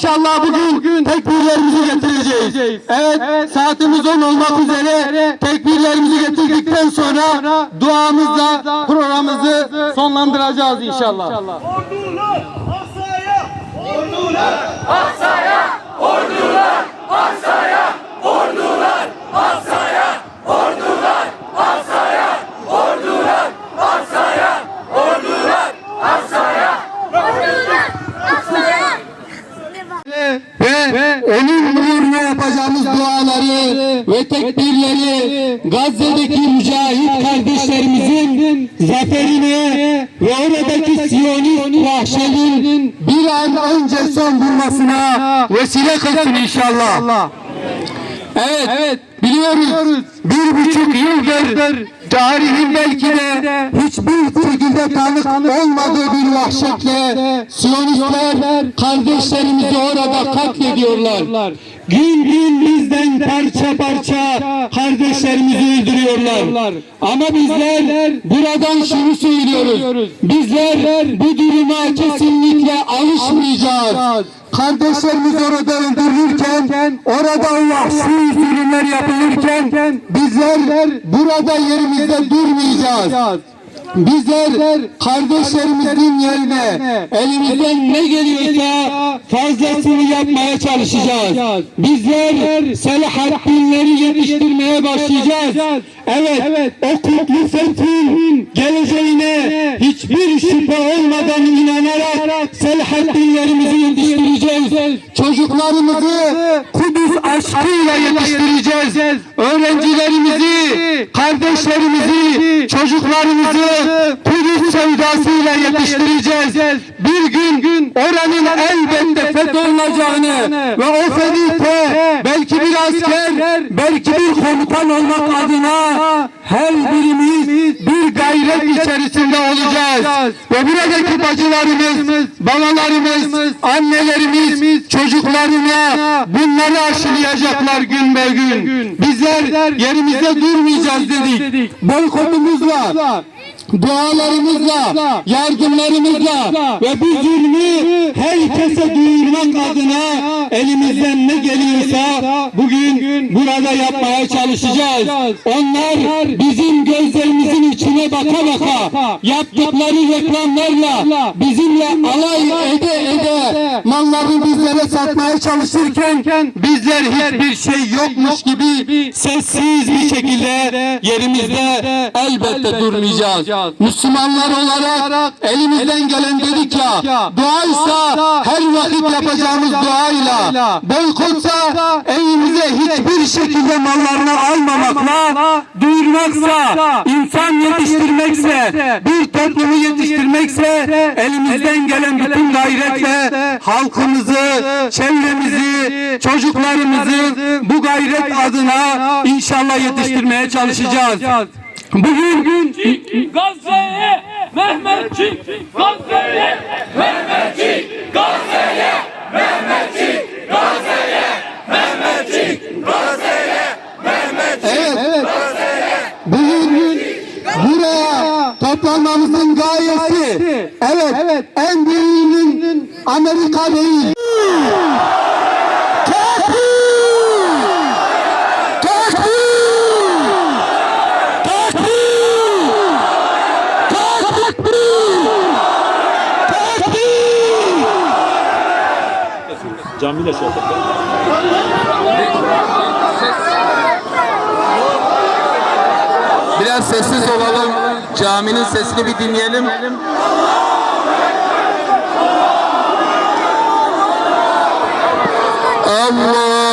İnşallah bugün, bugün tekbirlerimizi getireceğiz. Evet, saatimiz 10 olmak üzere tekbirlerimizi getirdikten sonra duamızla programımızı sonlandıracağız inşallah. Ordular Aksa'ya! Ordular! Ve onun uğruna yapacağımız duaları ve tekbirleri Gazze'deki mücahit kardeşlerimizin zaferine ve oradaki Siyonist vahşenin bir an önce son bulmasına vesile kılsın inşallah. Evet, evet biliyoruz. Bir buçuk yıldır tarihin belki de hiçbir şekilde tanık olmadığı bir vahşetle Siyonistler kardeşlerimizi orada katlediyorlar. Gün gün bizden parça parça kardeşlerimizi öldürüyorlar. Ama bizler buradan şunu söylüyoruz. Bizler bu duruma kesinlikle alışmayacağız. Kardeşlerimiz orada öldürülürken, orada vahşi zulümler yapılırken bizler burada yerimizde durmayacağız. Bizler kardeşlerimizin yerine elimizden ne geliyorsa fazlasını yapmaya çalışacağız. Bizler Selahaddinleri yetiştirmeye başlayacağız. Evet, o kutlu fethin geleceğine hiçbir şüphe olmadan inanarak Selahaddinlerimizi yetiştireceğiz. Çocuklarımızı Kudüs aşkıyla yetiştireceğiz. Öğrencilerimizi, kardeşlerimizi, çocuklarımızı sevdasıyla yetiştireceğiz. Bir gün gün oranın elbette fetholunacağını ve o fetihte belki bir asker, belki bir komutan olmak adına her birimiz bir gayret içerisinde olacağız. Ve buradaki bacılarımız, babalarımız, annelerimiz, çocuklarına bunları aşılayacaklar gün be gün. Bizler yerimizde durmayacağız dedik. Boykotumuzla, dualarımızla, yardımlarımızla ve bu zulmü herkese duyurmak adına elimizden ne geliyorsa bugün burada yapmaya çalışacağız. Onlar bizim gözlerimizin içine baka baka yaptıkları reklamlarla bizimle alay ede ede mallarını bizlere satmaya çalışırken bizler hiçbir şey yokmuş gibi sessiz bir şekilde yerimizde elbette durmayacağız. Müslümanlar olarak elimizden gelen dedik ya duaysa her vakit yapacağımız duayla boykotsa evimize hiçbir şekilde mallarını almamakla duyurmaksa insan yetiştirmekse bir toplumu yetiştirmekse elimizden gelen bütün gayretle halkımızı, çevremizi, çocuklarımızı bu gayret adına inşallah yetiştirmeye çalışacağız. Bugün Gazze'ye Mehmetçik Gazze'ye Mehmetçik Gazze'ye Mehmetçik Gazze'ye Mehmetçik Gazze'ye Evet, evet. Bugün buraya toplanmamızın gayesi evet, evet. en büyüğünün Amerika değil. Camiyle şey yapalım. Biraz sessiz olalım. Caminin sesini bir dinleyelim. Allahu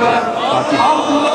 Fatih.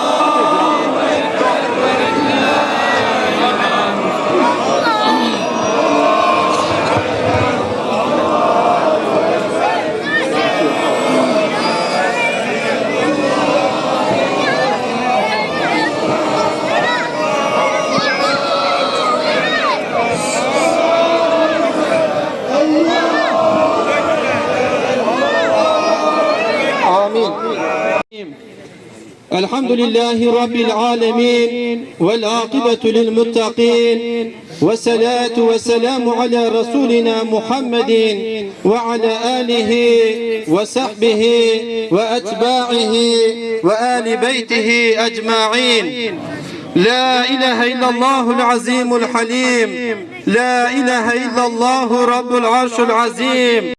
الحمد لله رب العالمين والعاقبة للمتقين والصلاة والسلام على رسولنا محمد وعلى آله وصحبه وأتباعه وآل بيته أجمعين. لا إله إلا الله العظيم الحليم. لا إله إلا الله رب العرش العظيم.